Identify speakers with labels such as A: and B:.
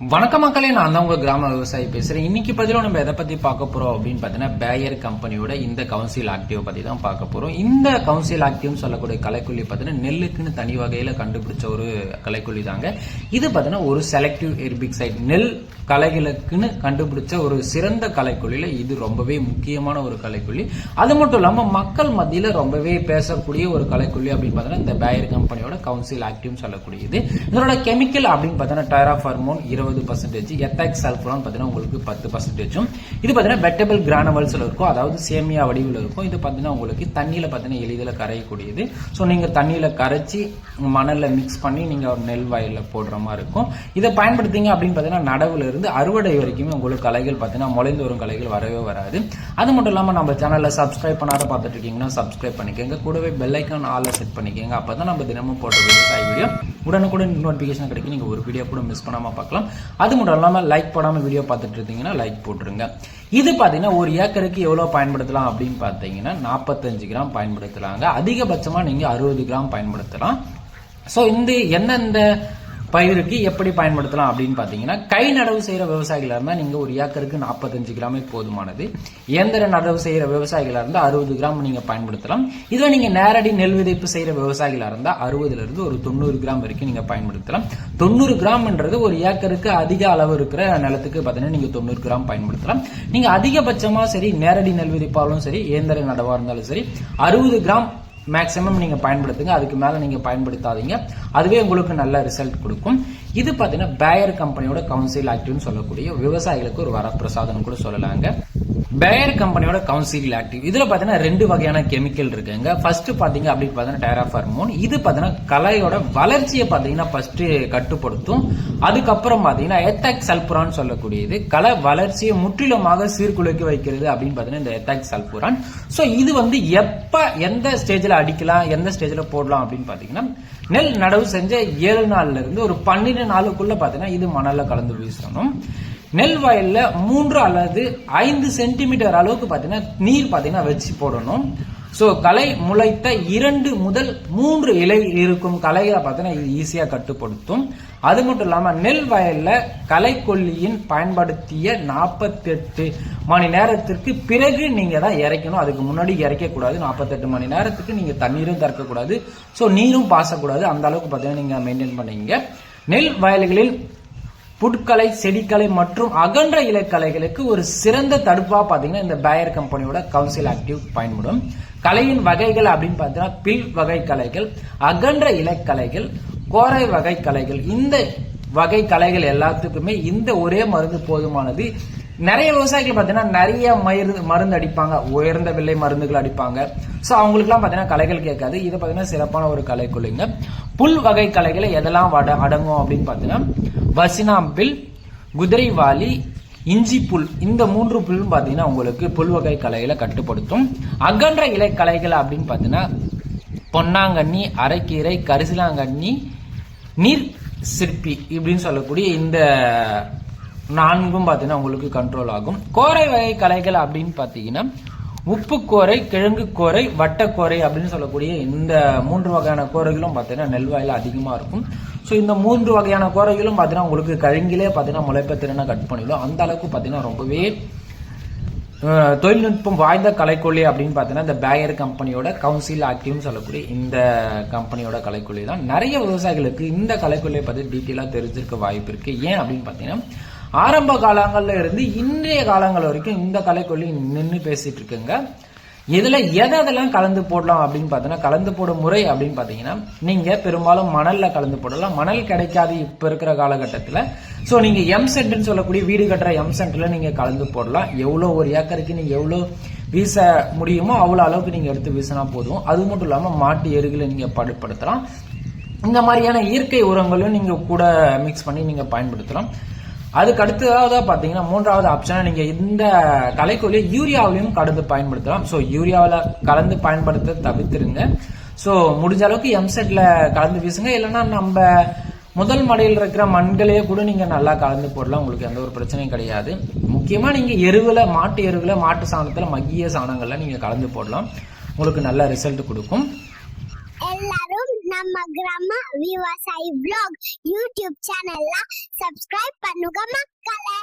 A: வணக்க மக்களே நான் தான் உங்க கிராம விவசாயி பேசுறேன். இன்னைக்கு பதில நம்ம எதை பத்தி பார்க்க போறோம் அப்படின்னு பாத்தீங்கன்னா பேயர் கம்பெனியோட இந்த கவுன்சில் ஆக்டிவ் பத்தி தான் பார்க்க போறோம். இந்த கவுன்சில் ஆக்டிவ் சொல்லக்கூடிய கலைக்குள்ளி பாத்தீங்கன்னா நெல்லுக்குன்னு தனி வகையில கண்டுபிடிச்ச ஒரு கலைக்குள்ளி தாங்க. இது பாத்தீங்கன்னா ஒரு செலக்டிவ் எர்பிக்சைட் நெல் கலைகளுக்குன்னு கண்டுபிடிச்ச ஒரு சிறந்த கலைக்கொல்லியில இது ரொம்பவே முக்கியமான ஒரு கலைக்குழி அது மட்டும் இல்லாமல் மக்கள் மத்தியில் ரொம்பவே பேசக்கூடிய ஒரு கலைக்குழி அப்படின்னு பார்த்தீங்கன்னா இந்த பேயர் கம்பெனியோட கவுன்சில் ஆக்டிவ் சொல்லக்கூடியது. இதோட கெமிக்கல் அப்படின்னு பார்த்தீங்கன்னா டைராஃபார்மோன் இருபது பர்சன்டேஜ் எத்தாக் சல்ஃபோன் பார்த்தீங்கன்னா உங்களுக்கு பத்து பர்சன்டேஜும் இது பார்த்தீங்கன்னா வெட்டபிள் கிரானவல்ஸ்ல இருக்கும். அதாவது சேமியா வடிவில் இருக்கும். இது பார்த்தீங்கன்னா உங்களுக்கு தண்ணியில் பார்த்தீங்கன்னா எளிதில் கரையக்கூடியது. ஸோ நீங்கள் தண்ணியில் கரைச்சி மணலில் மிக்ஸ் பண்ணி நீங்கள் ஒரு நெல் வயலில் போடுற மாதிரி இருக்கும். இதை பயன்படுத்திங்க அப்படின்னு பார்த்தீங்கன்னா நடவுல இருந்து அறுவடை வரைக்குமே உங்களுக்கு கலைகள் பார்த்தீங்கன்னா முளைந்து வரும் கலைகள் வரவே வராது. அது மட்டும் இல்லாமல் நம்ம சேனலில் சப்ஸ்கிரைப் பண்ணாத பார்த்துட்டு இருக்கீங்கன்னா சப்ஸ்கிரைப் பண்ணிக்கோங்க. கூடவே பெல்லைக்கான் ஐக்கான் செட் பண்ணிக்கோங்க. அப்பதான் நம்ம தினமும் போடுற விவசாய வீடியோ உடனுக்குடன் நோட்டிஃபிகேஷன் கிடைக்கும். நீங்கள் ஒரு வீடியோ கூட மிஸ் பண்ணாமல் பார்க்கலாம். அது மட்டும் இல்லாமல் லைக் போடாமல் வீடியோ பார்த்துட்டு இருந்தீங்கன்னா லைக் போட்டுருங்க. இது பார்த்தீங்கன்னா ஒரு ஏக்கருக்கு எவ்வளோ பயன்படுத்தலாம் அப்படின்னு பார்த்தீங்கன்னா நாற்பத்தஞ்சு கிராம் பயன்படுத்தலாங்க. அதிகபட்சமாக நீங்கள் அறுபது கிராம் பயன்படுத்தலாம். ஸோ இந்த எந்தெந்த பயிருக்கு எப்படி பயன்படுத்தலாம் அப்படின்னு பார்த்தீங்கன்னா கை நடவு செய்கிற விவசாயிகளாக இருந்தால் நீங்கள் ஒரு ஏக்கருக்கு நாற்பத்தஞ்சு கிராமே போதுமானது. இயந்திர நடவு செய்கிற விவசாயிகளாக இருந்தால் அறுபது கிராம் நீங்கள் பயன்படுத்தலாம். இதுவே நீங்கள் நேரடி நெல் விதைப்பு செய்கிற விவசாயிகளாக இருந்தால் அறுபதுலேருந்து ஒரு தொண்ணூறு கிராம் வரைக்கும் நீங்கள் பயன்படுத்தலாம். தொண்ணூறு கிராம்ன்றது ஒரு ஏக்கருக்கு அதிக அளவு இருக்கிற நிலத்துக்கு பார்த்தீங்கன்னா நீங்கள் தொண்ணூறு கிராம் பயன்படுத்தலாம். நீங்கள் அதிகபட்சமாக சரி நேரடி நெல் விதைப்பாலும் சரி இயந்திர நடவாக இருந்தாலும் சரி அறுபது கிராம் மேக்ஸிமம் நீங்கள் பயன்படுத்துங்க அதுக்கு மேலே நீங்கள் பயன்படுத்தாதீங்க. அதுவே உங்களுக்கு நல்ல ரிசல்ட் கொடுக்கும். இது பார்த்தீங்கன்னா பேயர் கம்பெனியோட கவுன்சில் ஆக்டிவ்னு சொல்லக்கூடிய விவசாயிகளுக்கு ஒரு வரப்பிரசாதம் கூட சொல்லலாங்க. பேயர் கம்பெனியோட கவுன்சில் ஆக்டிவ் இதுல பாத்தீங்கன்னா ரெண்டு வகையான கெமிக்கல் இருக்குங்க. ஃபர்ஸ்ட் பாத்தீங்க அப்படின்னு பாத்தீங்கன்னா டேராஃபார்மோன் இது பாத்தீங்கன்னா கலையோட வளர்ச்சியை பாத்தீங்கன்னா ஃபர்ஸ்ட் கட்டுப்படுத்தும். அதுக்கப்புறம் பாத்தீங்கன்னா எத்தாக் சல்புரான் சொல்லக்கூடியது. கலை வளர்ச்சியை முற்றிலுமாக சீர்குலைக்க வைக்கிறது அப்படின்னு பாத்தீங்கன்னா இந்த எத்தாக் சல்புரான் சோ இது வந்து எப்ப எந்த ஸ்டேஜ்ல அடிக்கலாம் எந்த ஸ்டேஜ்ல போடலாம் அப்படின்னு பாத்தீங்கன்னா நெல் நடவு செஞ்ச ஏழு நாள்ல இருந்து ஒரு பன்னிரெண்டு நாளுக்குள்ள பார்த்தீங்கன்னா இது மணல்ல கலந்து வீசணும். நெல் வயல்ல மூன்று அல்லது ஐந்து சென்டிமீட்டர் அளவுக்கு பார்த்தீங்கன்னா நீர் பார்த்தீங்கன்னா வச்சு போடணும். ஸோ களை முளைத்த இரண்டு முதல் மூன்று இலை இருக்கும் களைகளை பார்த்தீங்கன்னா இது ஈஸியாக கட்டுப்படுத்தும். அது மட்டும் இல்லாமல் நெல் வயலில் களைக்கொல்லியின் பயன்படுத்திய நாற்பத்தெட்டு மணி நேரத்திற்கு பிறகு நீங்கள் தான் இறைக்கணும். அதுக்கு முன்னாடி இறைக்கக்கூடாது. நாற்பத்தெட்டு மணி நேரத்துக்கு நீங்கள் தண்ணீரும் திறக்கக்கூடாது ஸோ நீரும் பாசக்கூடாது. அந்த அளவுக்கு பார்த்தீங்கன்னா நீங்கள் மெயின்டைன் பண்ணீங்க நெல் வயல்களில் புட்கலை செடிக்கலை மற்றும் அகன்ற இலைக்கலைகளுக்கு ஒரு சிறந்த தடுப்பாக பார்த்தீங்கன்னா இந்த பேயர் கம்பெனியோட கவுன்சில் ஆக்டிவ் பயன்படும். கலையின் வகைகள் அப்படின்னு பார்த்தீங்கன்னா பில் வகை கலைகள் அகன்ற இலைக்கலைகள் கோரை வகை கலைகள் இந்த வகை கலைகள் எல்லாத்துக்குமே இந்த ஒரே மருந்து போதுமானது. நிறைய விவசாயிகள் பார்த்தீங்கன்னா நிறைய மருந்து மருந்து அடிப்பாங்க. உயர்ந்த விலை மருந்துகள் அடிப்பாங்க. ஸோ அவங்களுக்குலாம் பார்த்தீங்கன்னா கலைகள் கேட்காது. இது பார்த்தீங்கன்னா சிறப்பான ஒரு கலைக்குள்ளுங்க புல் வகை கலைகளை எதெல்லாம் வட அடங்கும் அப்படின்னு பார்த்தீங்கன்னா வசினாம்பில் குதிரைவாலி இஞ்சி புல் இந்த மூன்று புல்லும் பார்த்தீங்கன்னா உங்களுக்கு புல் வகை கலைகளை கட்டுப்படுத்தும். அகன்ற இலை கலைகள் அப்படின்னு பார்த்தீங்கன்னா பொன்னாங்கண்ணி அரைக்கீரை கரிசலாங்கண்ணி நீர் சிற்பி இப்படின்னு சொல்லக்கூடிய இந்த நான்கும் பார்த்தீங்கன்னா உங்களுக்கு கண்ட்ரோல் ஆகும். கோரை வகை கலைகள் அப்படின்னு பார்த்தீங்கன்னா உப்புக்கோரை கிழங்கு கோரை வட்டக்கோரை அப்படின்னு சொல்லக்கூடிய இந்த மூன்று வகையான கோரைகளும் பார்த்தீங்கன்னா நெல்வாயில் அதிகமாக இருக்கும். ஸோ இந்த மூன்று வகையான கோரைகளும் பார்த்தீங்கன்னா உங்களுக்கு கழுங்கிலே பார்த்தீங்கன்னா முளைப்ப திறனை கட் பண்ணிடும். அந்த அளவுக்கு பார்த்தீங்கன்னா ரொம்பவே தொழில்நுட்பம் வாய்ந்த கலைக்கொல்லி அப்படின்னு பார்த்தீங்கன்னா இந்த பேயர் கம்பெனியோட கவுன்சில் ஆக்டிவ்னு சொல்லக்கூடிய இந்த கம்பெனியோட கலைக்கொல்லி தான். நிறைய விவசாயிகளுக்கு இந்த கலைக்கொல்லியை பற்றி டீட்டெயிலாக தெரிஞ்சிருக்க வாய்ப்பு இருக்குது ஏன் அப்படின்னு பார்த்தீங்கன்னா ஆரம்ப காலங்கள்ல இருந்து இன்றைய காலங்கள் வரைக்கும் இந்த கலைக்கொல்லி நின்று பேசிட்டு இருக்குங்க இதுல எதை எதெல்லாம் கலந்து போடலாம் அப்படின்னு பார்த்தீங்கன்னா கலந்து போடும் முறை அப்படின்னு பார்த்தீங்கன்னா நீங்க பெரும்பாலும் மணல்ல கலந்து போடலாம். மணல் கிடைக்காது இப்ப இருக்கிற காலகட்டத்தில். ஸோ நீங்க எம் சென்ட்னு சொல்லக்கூடிய வீடு கட்டுற எம் சென்ட்ல நீங்க கலந்து போடலாம். எவ்வளோ ஒரு ஏக்கருக்கு நீங்க எவ்வளோ வீச முடியுமோ அவ்வளோ அளவுக்கு நீங்க எடுத்து வீசினா போதும். அது மட்டும் இல்லாமல் மாட்டு எருகளை நீங்க படுப்படுத்தலாம். இந்த மாதிரியான இயற்கை உரங்களும் நீங்க கூட மிக்ஸ் பண்ணி நீங்க பயன்படுத்தலாம். அதுக்கு அடுத்ததாக பார்த்தீங்கன்னா மூன்றாவது ஆப்ஷனை நீங்கள் இந்த கலைக்கொல்லி யூரியாவிலையும் கலந்து பயன்படுத்தலாம். ஸோ யூரியாவில் கலந்து பயன்படுத்த தவிர்த்துருங்க. ஸோ முடிஞ்ச அளவுக்கு எம்செட்டில் கலந்து வீசுங்க. இல்லைன்னா நம்ம முதல் மடையில் இருக்கிற மண்களையே கூட நீங்கள் நல்லா கலந்து போடலாம். உங்களுக்கு எந்த ஒரு பிரச்சனையும் கிடையாது. முக்கியமாக நீங்கள் எருவில் மாட்டு எருவில் மாட்டு சாணத்தில் மக்கிய சாணங்கள்ல நீங்கள் கலந்து போடலாம். உங்களுக்கு நல்ல ரிசல்ட் கொடுக்கும்.
B: எல்லாரும் நம்ம கிராம விவசாயி vlog யூடியூப் சேனல்ல சப்ஸ்கிரைப் பண்ணுங்க மக்களே.